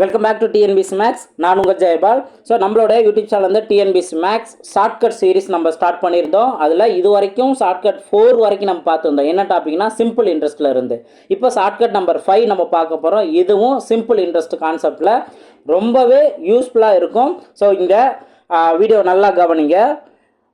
Welcome back to TNPSC max நான் உங்கள் Jayapal. So நம்மளோட யூடியூப் சேனல் வந்து டிஎன்பிசி மேக்ஸ் ஷார்ட்கட் சீரிஸ் நம்ம ஸ்டார்ட் பண்ணியிருந்தோம். அதில் இது வரைக்கும் ஷார்ட்கட் ஃபோர் வரைக்கும் நம்ம பார்த்துருந்தோம். என்ன டாபிக்னா சிம்பிள் இன்ட்ரெஸ்ட்டில் இருந்து. இப்போ ஷார்ட்கட் நம்பர் ஃபைவ் நம்ம பார்க்க போகிறோம் இதுவும் சிம்பிள் இன்ட்ரெஸ்ட் கான்செப்டில் ரொம்பவே யூஸ்ஃபுல்லாக இருக்கும். ஸோ இங்கே வீடியோ நல்லா கவனிங்க.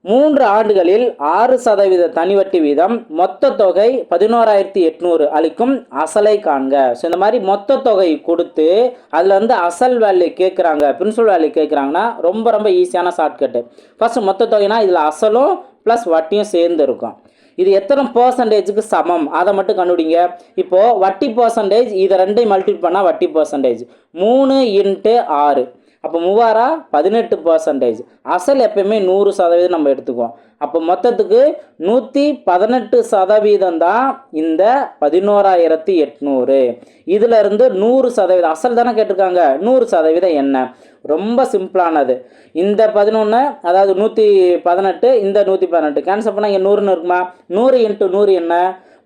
மூன்று ஆண்டுகளில் ஆறு சதவீத தனிவட்டி வீதம் மொத்த தொகை பதினோராயிரத்தி எட்நூறு அளிக்கும் அசலை காண்க. ஸோ இந்த மாதிரி மொத்த தொகை கொடுத்து அதில் வந்து அசல் வேல்யூ கேட்குறாங்க பிரின்சிபல் வேல்யூ கேட்குறாங்கன்னா ரொம்ப ரொம்ப ஈஸியான ஷார்ட்கட்டு ஃபஸ்ட்டு மொத்த தொகைனா இதில் அசலும் ப்ளஸ் வட்டியும் சேர்ந்து இருக்கும். இது எத்தனை பர்சன்டேஜுக்கு சமம்? அதை மட்டும் கண்டுபிடிங்க. இப்போது வட்டி பர்சன்டேஜ் இதை ரெண்டையும் மல்டிபிள் பண்ணால் வட்டி பர்சன்டேஜ் மூணு இன்ட்டு ஆறு. அப்போ மூவாரா பதினெட்டு பர்சன்டேஜ் அசல் எப்பயுமே நூறு சதவீதம் நம்ம எடுத்துக்குவோம். அப்போ மொத்தத்துக்கு நூற்றி பதினெட்டு சதவீதம் தான் இந்த பதினோராயிரத்தி எட்நூறு. இதிலிருந்து நூறு சதவீதம் அசல் தானே கேட்டிருக்காங்க? நூறு சதவீதம் என்ன? ரொம்ப சிம்பிளானது. இந்த பதினொன்று அதாவது நூற்றி பதினெட்டு இந்த நூற்றி பதினெட்டு. கேன்சல் பண்ணால் இங்கே நூறுன்னு இருக்குமா? நூறு இன்ட்டு நூறு என்ன?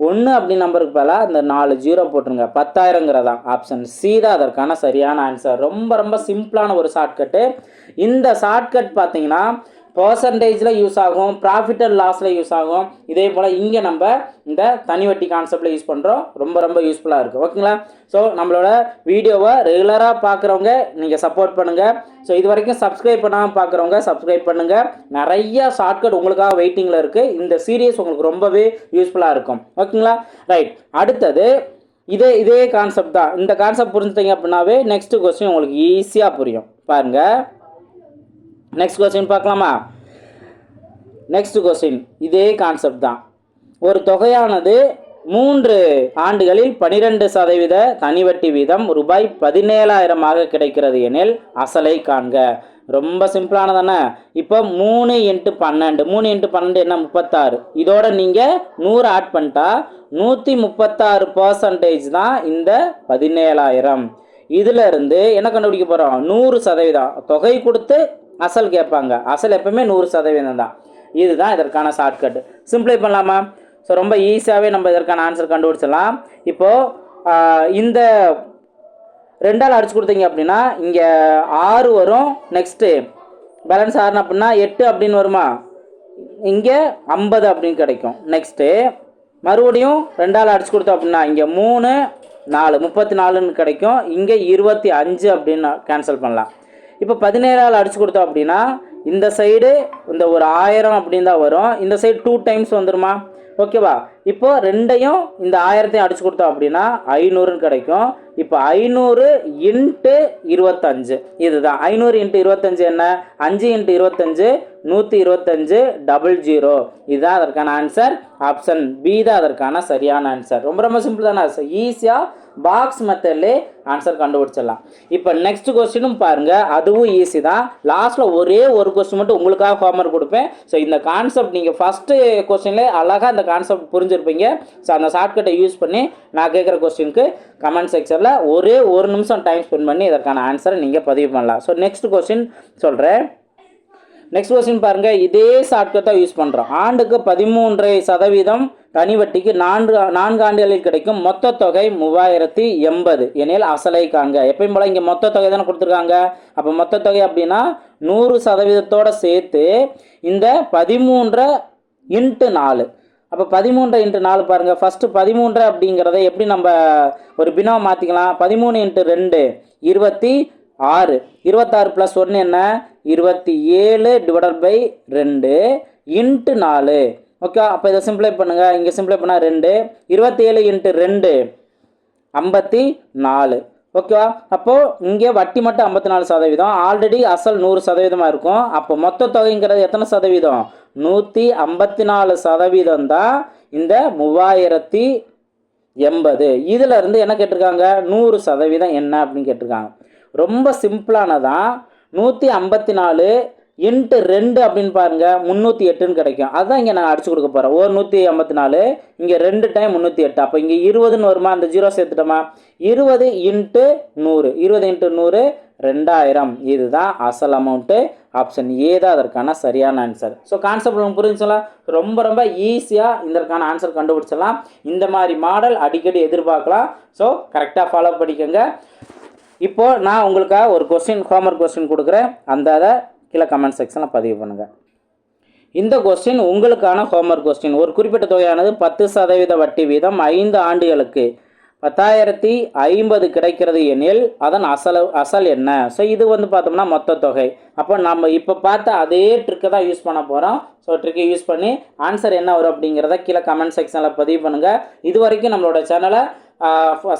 ஒன்று அப்படி நம்பருக்கு பதிலாக இந்த நாலு ஜீரோ போட்டுருங்க. தான் ஆப்ஷன் சி தான் அதற்கான சரியான ஆன்சர் ரொம்ப ரொம்ப சிம்பிளான ஒரு ஷார்ட்கட்டு இந்த ஷார்ட்கட் பார்த்தீங்கன்னா பர்சன்டேஜில் யூஸ் ஆகும் ப்ராஃபிட் அண்ட் லாஸில் யூஸ் ஆகும். இதே போல் இங்கே நம்ம இந்த தனி வட்டி கான்செப்டில் யூஸ் பண்ணுறோம் ரொம்ப ரொம்ப யூஸ்ஃபுல்லாக இருக்குது ஓகேங்களா ஸோ நம்மளோட வீடியோவை ரெகுலராக பார்க்குறவங்க நீங்கள் சப்போர்ட் பண்ணுங்கள் ஸோ இது வரைக்கும் சப்ஸ்கிரைப் பண்ணாமல் பார்க்குறவங்க சப்ஸ்கிரைப் பண்ணுங்கள் நிறையா ஷார்ட்கட் உங்களுக்காக வெயிட்டிங்கில் இருக்குது இந்த சீரியஸ் உங்களுக்கு ரொம்பவே யூஸ்ஃபுல்லாக இருக்கும். ஓகேங்களா ரைட் அடுத்தது இதே இதே கான்செப்ட் தான். இந்த கான்செப்ட் புரிஞ்சுட்டீங்க அப்படின்னாவே நெக்ஸ்ட் கொஸ்டின் உங்களுக்கு ஈஸியாக புரியும். பாருங்கள் நெக்ஸ்ட் கொஸ்டின் பார்க்கலாமா? நெக்ஸ்ட் கொஸ்டின் இதே கான்செப்ட் தான். ஒரு தொகையானது மூன்று ஆண்டுகளில் பனிரெண்டு சதவீத தனிவட்டி வீதம் ரூபாய் பதினேழாயிரமாக கிடைக்கிறது எனில் அசலை காண்க. ரொம்ப சிம்பிளானதானே? இப்போ மூணு இன்ட்டு பன்னெண்டு. மூணு இன்ட்டு பன்னெண்டு என்ன? முப்பத்தாறு. இதோட நீங்கள் நூறு ஆட் பண்ணிட்டா நூற்றி முப்பத்தாறு பர்சன்டேஜ் தான் இந்த பதினேழாயிரம். இதிலிருந்து என்ன கண்டுபிடிக்க போகிறோம் நூறு சதவீதம். தொகை கொடுத்து அசல் கேட்பாங்க. அசல் எப்பவுமே நூறு சதவீதம் தான். இதுதான் இதற்கான ஷார்ட்கட் சிம்பிளை பண்ணலாமா? ஸோ ரொம்ப ஈஸியாகவே நம்ம இதற்கான ஆன்சர் கண்டுபிடிச்சிடலாம். இப்போது இந்த ரெண்டால் அடிச்சு கொடுத்தீங்க அப்படின்னா இங்கே ஆறு வரும் நெக்ஸ்ட்டு பேலன்ஸ் ஆறுனு அப்படின்னா எட்டு அப்படின்னு வருமா? இங்கே ஐம்பது அப்படின்னு கிடைக்கும். நெக்ஸ்ட்டு மறுபடியும் ரெண்டால் அடிச்சு கொடுத்தோம் அப்படின்னா இங்கே மூணு நாலு முப்பத்தி நாலுன்னு கிடைக்கும். இங்கே இருபத்தி அஞ்சு அப்படின்னு கேன்சல் பண்ணலாம். இப்போ பதினேழால் அடிச்சு கொடுத்தோம் அப்படின்னா இந்த சைடு இந்த ஒரு ஆயிரம் அப்படின்னு தான் வரும். இந்த சைடு டூ டைம்ஸ் வந்துருமா? ஓகேவா இப்போ ரெண்டையும் இந்த ஆயிரத்தையும் அடிச்சு கொடுத்தோம் அப்படின்னா ஐநூறுன்னு கிடைக்கும். இப்போ ஐநூறு இன்ட்டு இருபத்தஞ்சு. இதுதான். ஐநூறு இன்ட்டு இருபத்தஞ்சு என்ன? அஞ்சு இன்ட்டு இருபத்தஞ்சு நூற்றி இருபத்தஞ்சு டபுள் ஜீரோ இதுதான் அதற்கான ஆன்சர் ஆப்ஷன் பி தான் அதற்கான சரியான ஆன்சர் ரொம்ப ரொம்ப சிம்பிள் தானே ஈஸியாக பாக்ஸ் மெத்தட்லேயே ஆன்சர் கண்டுபிடிச்சிடலாம். இப்போ நெக்ஸ்ட் கொஸ்டினும் பாருங்கள் அதுவும் ஈஸி தான். லாஸ்ட்டில் ஒரே ஒரு கொஸ்டின் மட்டும் உங்களுக்காக ஹோம்ஒர்க் கொடுப்பேன். ஸோ இந்த கான்செப்ட் நீங்கள் ஃபஸ்ட்டு கொஸ்டின்லேயே அழகாக இந்த கான்செப்ட் புரிஞ்சிருப்பீங்க. ஸோ அந்த ஷார்ட்கட்டை யூஸ் பண்ணி நான் கேட்குற கொஸ்டினுக்கு கமெண்ட் செக்ஷனில் ஒரே ஒரு நிமிஷம் டைம் ஸ்பெண்ட் பண்ணி இதற்கான ஆன்சரை நீங்கள் பதிவு பண்ணலாம். ஸோ நெக்ஸ்ட் கொஸ்டின் சொல்கிறேன் நெக்ஸ்ட் கொஸ்டின் பாருங்க இதே ஷார்ட்கட் தான் யூஸ் பண்ணுறோம் ஆண்டுக்கு பதிமூன்றரை சதவீதம் தனி வட்டிக்கு நான்கு நான்கு ஆண்டுகளில் கிடைக்கும் மொத்த தொகை மூவாயிரத்தி எண்பது. எனில் அசலை காண்க. எப்பயும் போல இங்கே மொத்த தொகை தானே கொடுத்துருக்காங்க. அப்போ மொத்த தொகை அப்படின்னா நூறு சதவீதத்தோட சேர்த்து இந்த பதிமூன்றை இன்ட்டு நாலு. அப்போ பதிமூன்று இன்ட்டு நாலு பாருங்கள் ஃபஸ்ட்டு பதிமூன்று அப்படிங்கிறத எப்படி நம்ம ஒரு பினாவை மாற்றிக்கலாம் பதிமூணு இன்ட்டு ரெண்டு இருபத்தி ஆறு. இருபத்தாறு ப்ளஸ் ஒன்று என்ன? இருபத்தி ஏழு டிவைடட் பை ரெண்டு இன்ட்டு நாலு. ஓகே அப்போ இதை சிம்பிளை பண்ணுங்கள் இங்கே சிம்பிளை பண்ணால் ரெண்டு. இருபத்தி ஏழு இன்ட்டு ரெண்டு ஐம்பத்தி நாலு. ஓகேவா அப்போது இங்கே வட்டி மட்டும் ஐம்பத்தி நாலு சதவீதம். ஆல்ரெடி அசல் நூறு சதவீதமாக இருக்கும். அப்போ மொத்த தொகைங்கிறது எத்தனை சதவீதம்? நூற்றி ஐம்பத்தி நாலு சதவீதம் தான் இந்த மூவாயிரத்தி எண்பது. இதில் இருந்து என்ன கேட்டிருக்காங்க? நூறு சதவீதம் என்ன அப்படின்னு கேட்டிருக்காங்க. ரொம்ப சிம்பிளானதான் நூற்றி ஐம்பத்தி நாலு இன்ட்டு ரெண்டு அப்படின்னு பாருங்க முந்நூற்றி எட்டுன்னு கிடைக்கும். அதுதான் இங்கே நான் அடிச்சு கொடுக்க போகிறேன் ஒரு நூற்றி ஐம்பத்தி நாலு இங்கே ரெண்டு டைம் முந்நூற்றி எட்டு. அப்போ இங்கே இருபதுன்னு வருமா? அந்த ஜீரோ சேர்த்துட்டோமா? இருபது இன்ட்டு நூறு. இருபது இன்ட்டு நூறு ரெண்டாயிரம். இதுதான் அசல் அமௌண்ட்டு ஆப்ஷன் ஏ தான் அதற்கான சரியான ஆன்சர் ஸோ கான்செப்ட் உங்களுக்கு புரிஞ்சுங்களா ரொம்ப ரொம்ப ஈஸியாக இதற்கான ஆன்சர் கண்டுபிடிச்சிடலாம். இந்த மாதிரி மாடல் அடிக்கடி எதிர்பார்க்கலாம். ஸோ கரெக்டாக ஃபாலோ பண்ணிக்கோங்க. இப்போது நான் உங்களுக்காக ஒரு கொஸ்டின் ஹோம்ஒர்க் கொஸ்டின் கொடுக்குறேன். அந்த அதை கீழே கமெண்ட் செக்ஷனில் பதிவு பண்ணுங்கள் இந்த கொஸ்டின் உங்களுக்கான ஹோம்ஒர்க் கொஸ்டின் ஒரு குறிப்பிட்ட தொகையானது பத்து சதவீத வட்டி வீதம் ஐந்து ஆண்டுகளுக்கு பத்தாயிரத்தி ஐம்பது கிடைக்கிறது எனில் அதன் அசல் அசல் என்ன? ஸோ இது வந்து பார்த்தோம்னா மொத்த தொகை. அப்போ நம்ம இப்போ பார்த்த அதே ட்ரிக்கை தான் யூஸ் பண்ண போகிறோம் ஸோ ட்ரிக்கை யூஸ் பண்ணி ஆன்சர் என்ன வரும் அப்படிங்கிறத கீழே கமெண்ட் செக்ஷனில் பதிவு பண்ணுங்கள் இது வரைக்கும் நம்மளோட சேனலை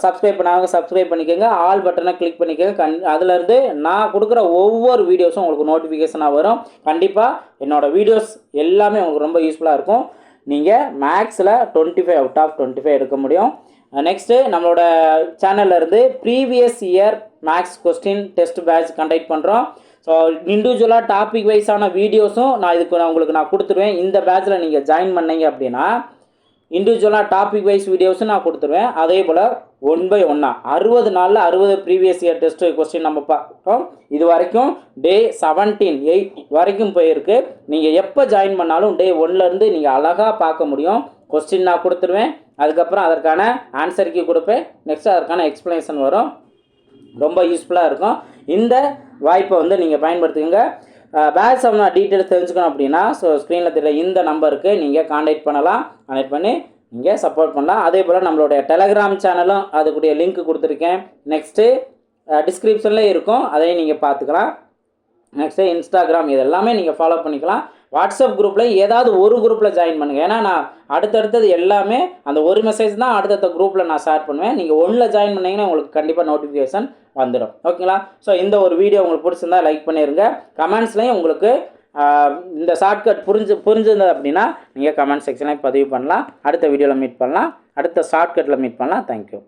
சப்ஸ்கிரைப் பண்ணாங்க சப்ஸ்கிரைப் பண்ணிக்கோங்க. ஆல் பட்டனை கிளிக் பண்ணிக்கோங்க. கண் அதுலேருந்து நான் கொடுக்குற ஒவ்வொரு வீடியோஸும் உங்களுக்கு நோட்டிஃபிகேஷனாக வரும். கண்டிப்பாக என்னோடய வீடியோஸ் எல்லாமே உங்களுக்கு ரொம்ப யூஸ்ஃபுல்லாக இருக்கும். நீங்கள் மேக்ஸில் twenty five out of twenty five எடுக்க முடியும். நெக்ஸ்ட்டு நம்மளோட சேனல்ல இருந்து previous year maths question test batch conduct பண்ணுறோம் ஸோ இண்டிவிஜுவலாக டாபிக் வைஸான வீடியோஸும் நான் இதுக்கு நான் உங்களுக்கு நான் கொடுத்துருவேன். இந்த பேட்ச்சில் நீங்கள் ஜாயின் பண்ணீங்க அப்படின்னா இண்டிவிஜுவலாக டாபிக் வைஸ் வீடியோஸும் நான் கொடுத்துருவேன். அதே போல் ஒன் பை ஒன்னா அறுபது நாளில் அறுபது ப்ரீவியஸ் இயர் டெஸ்ட் கொஸ்டின் நம்ம பார்த்தோம். இது வரைக்கும் டே செவன்டீன் எயிட் வரைக்கும் போயிருக்கு. நீங்கள் எப்போ ஜாயின் பண்ணாலும் டே ஒன்லேருந்து நீங்கள் அழகாக பார்க்க முடியும். கொஸ்டின் நான் கொடுத்துருவேன். அதுக்கப்புறம் அதற்கான ஆன்சருக்கு கொடுப்பேன். நெக்ஸ்ட் அதற்கான எக்ஸ்ப்ளனேஷன் வரும். ரொம்ப யூஸ்ஃபுல்லாக இருக்கும். இந்த வாய்ப்பை வந்து நீங்கள் பயன்படுத்துங்க பேட்ச் சம்மந்தமாக டீட்டெயில்ஸ் தெரிஞ்சுக்கணும் அப்படின்னா ஸோ ஸ்க்ரீனில் தெரியல இந்த நம்பருக்கு நீங்கள் காண்டாக்ட் பண்ணலாம். காண்டாக்ட் பண்ணி நீங்கள் சப்போர்ட் பண்ணலாம். அதே போல் நம்மளுடைய டெலகிராம் சேனலும் அதுக்குடைய லிங்க் கொடுத்துருக்கேன். நெக்ஸ்ட்டு டிஸ்கிரிப்ஷனில் இருக்கும். அதையும் நீங்கள் பார்த்துக்கலாம். நெக்ஸ்ட்டு இன்ஸ்டாகிராம் இது எல்லாமே நீங்கள் ஃபாலோ பண்ணிக்கலாம். வாட்ஸ்அப் குரூப்பில் ஏதாவது ஒரு குரூப்பில் ஜாயின் பண்ணுங்கள் ஏன்னா நான் அடுத்தடுத்தது எல்லாமே அந்த ஒரு மெசேஜ் தான் அடுத்தடுத்த குரூப்பில் நான் ஷேர் பண்ணுவேன். நீங்கள் ஒன்றில் ஜாயின் பண்ணீங்கன்னா உங்களுக்கு கண்டிப்பாக நோட்டிஃபிகேஷன் வந்துடும் ஓகேங்களா ஸோ இந்த ஒரு வீடியோ உங்களுக்கு பிடிச்சிருந்தா லைக் பண்ணிடுங்க கமெண்ட்ஸ்லேயும் உங்களுக்கு இந்த ஷார்ட்கட் புரிஞ்சு புரிஞ்சிருந்தது அப்படின்னா நீங்கள் கமெண்ட் செக்ஷனில் பதிவு பண்ணலாம். அடுத்த வீடியோவில் மீட் பண்ணலாம். அடுத்த ஷார்ட்கட்டில் மீட் பண்ணலாம். தேங்க்யூ